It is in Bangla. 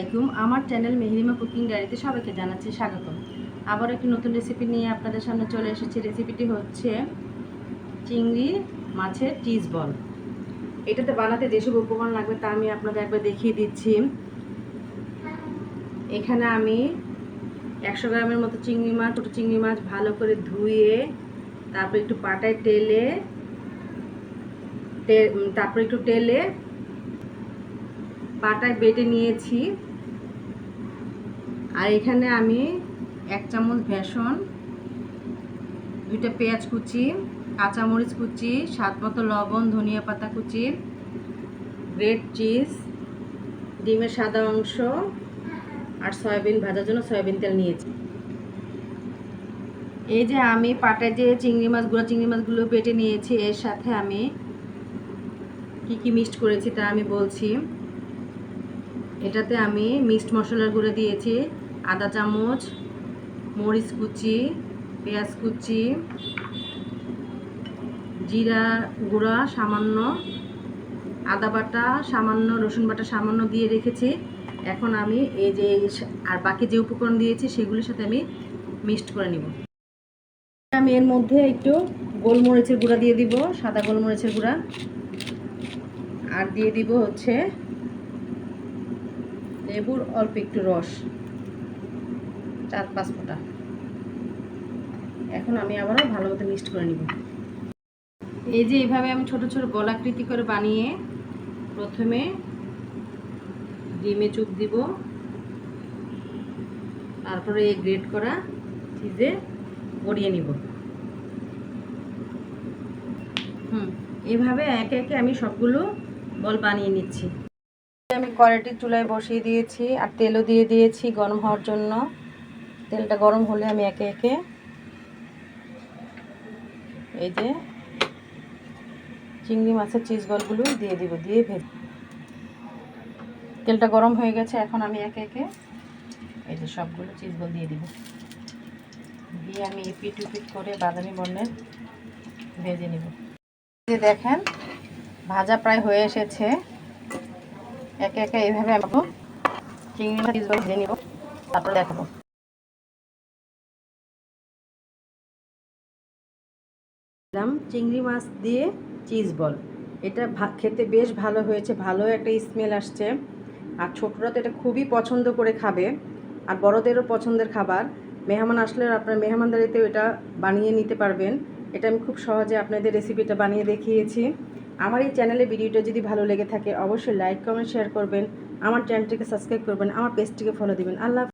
আসসালামাইকুম আমার চ্যানেল মেহরিমা কুকিং ডায়েরিতে সবাইকে জানাচ্ছি স্বাগতম। আবার একটি নতুন রেসিপি নিয়ে আপনাদের সামনে চলে এসেছি। রেসিপিটি হচ্ছে চিংড়ি মাছের চিজ বল এটাতে বানাতে যেসব উপকরণ লাগবে তা আমি আপনাদের একবার দেখিয়ে দিচ্ছি। এখানে আমি একশো গ্রামের মতো চিংড়ি মাছ, ছোটো চিংড়ি মাছ ভালো করে ধুয়ে, তারপর একটু পাটায় টেলে তারপর একটু টেলে পাটায় বেটে নিয়েছি। আর এখানে আমি এক চামচ বেসন, দুইটা পেঁয়াজ কুচি কাঁচামরিচ কুচি, স্বাদ মতো লবণ, ধনিয়া পাতা কুচি গ্রেট চিজ, ডিমের সাদা অংশ আর সয়াবিন ভাজার জন্য সয়াবিন তেল নিয়েছি। এই যে আমি পাটায় যে চিংড়ি মাছ, গুঁড়া চিংড়ি মাছগুলো বেটে নিয়েছি, এর সাথে আমি কি কি মিক্সড করেছি তা আমি বলছি। এটাতে আমি মিক্সড মশলার গুঁড়ো দিয়েছি আদা চামচ, মরিচ কুচি, পেঁয়াজ কুচি, জিরা গুঁড়া সামান্য, আদা বাটা সামান্য, রসুন বাটা সামান্য দিয়ে রেখেছি। এখন আমি এই যে আর বাকি যে উপকরণ দিয়েছি সেগুলির সাথে আমি মিক্সড করে নিব। আমি এর মধ্যে একটু গোলমরিচের গুঁড়া দিয়ে দিব, সাদা গোলমরিচের গুঁড়া। আর দিয়ে দিব হচ্ছে লেবুর অল্প একটু রস। চার পাঁচ ফোঁটা। এখন আমি আবারও ভালো মতো মিক্সড করে নিব। এই যে এইভাবে আমি ছোট ছোট গোলাকৃতি করে বানিয়ে প্রথমে ডিমে চুপ দিব। তারপরে এই গ্রেট করা চিজে গড়িয়ে নিব। হুম এভাবে একে একে আমি সবগুলো বল বানিয়ে নিচ্ছি। আমি কড়াইটি চুলায় বসিয়ে দিয়েছি আর তেলও দিয়ে দিয়েছি গরম হওয়ার জন্য। তেলটা গরম হলে আমি একে একে এই যে চিংড়ি মাছের চিজ বলগুলো দিয়ে দিব, দিয়ে ভেজ তেলটা গরম হয়ে গেছে, এখন আমি একে একে এই যে সবগুলো চিজ বল দিয়ে দিব। দিয়ে আমি এপিট উপিট করে বাদামি বর্ণের ভেজে নিব। দেখেন, ভাজা প্রায় হয়ে এসেছে। একে একে এইভাবে আমি চিংড়ি মাছ ভেজে নিব, তারপরে দেখাবো। দিলাম। চিংড়ি মাছ দিয়ে চিজ বল এটা খেতে বেশ ভালো হয়েছে, ভালো একটা স্মেল আসছে। আর ছোটরা তো এটা খুবই পছন্দ করে খাবে, আর বড়দেরও পছন্দের খাবার। মেহমান আসলে আপনার মেহমানদারিতেও এটা বানিয়ে নিতে পারবেন। এটা আমি খুব সহজে আপনাদের রেসিপিটা বানিয়ে দেখিয়েছি। আমার এই চ্যানেলে ভিডিওটা যদি ভালো লেগে থাকে, অবশ্যই লাইক কমেন্ট শেয়ার করবেন। আমার চ্যানেলটিকে সাবস্ক্রাইব করবেন, আমার পেজটিকে ফলো দিবেন। আল্লাহ।